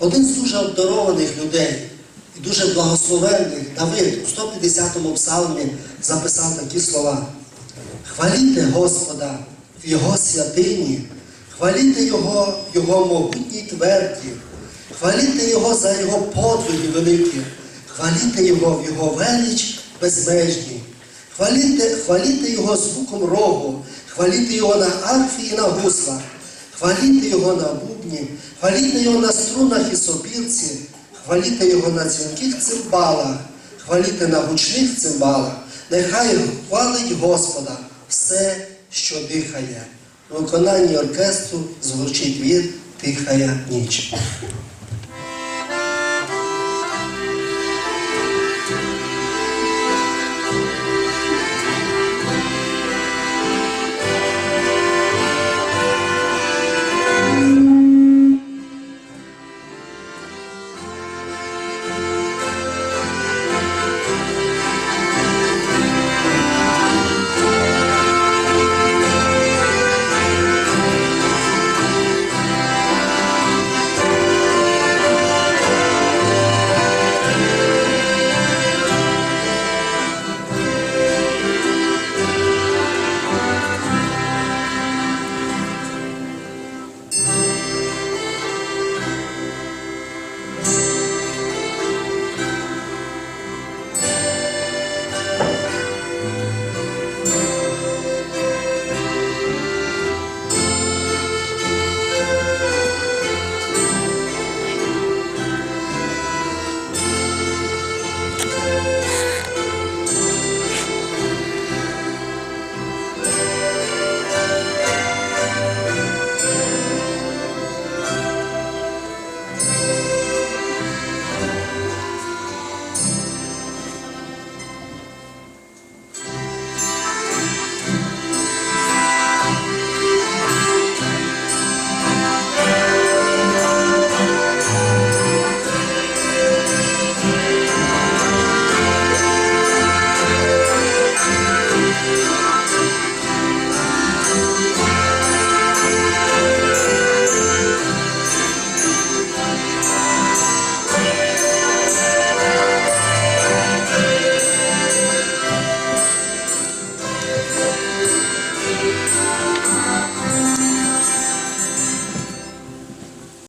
Один з дуже обдарованих людей і дуже благословенних Давид у 150-му псалмі записав такі слова. Хваліте Господа в Його святині, хваліте Його в Його могутній тверді, хваліте Його за Його подвиги великі, хваліте Його в Його велич безмежній, хваліте, хваліте Його звуком рогу, хваліте Його на арфі і на гуслах, хваліте Його на бубні, хваліте Його на струнах і сопілці, хваліте Його на дзвінких цимбалах, хваліте на гучних цимбалах, нехай хвалить Господа все, що дихає. У виконанні оркестру звучить від Тихая ніч.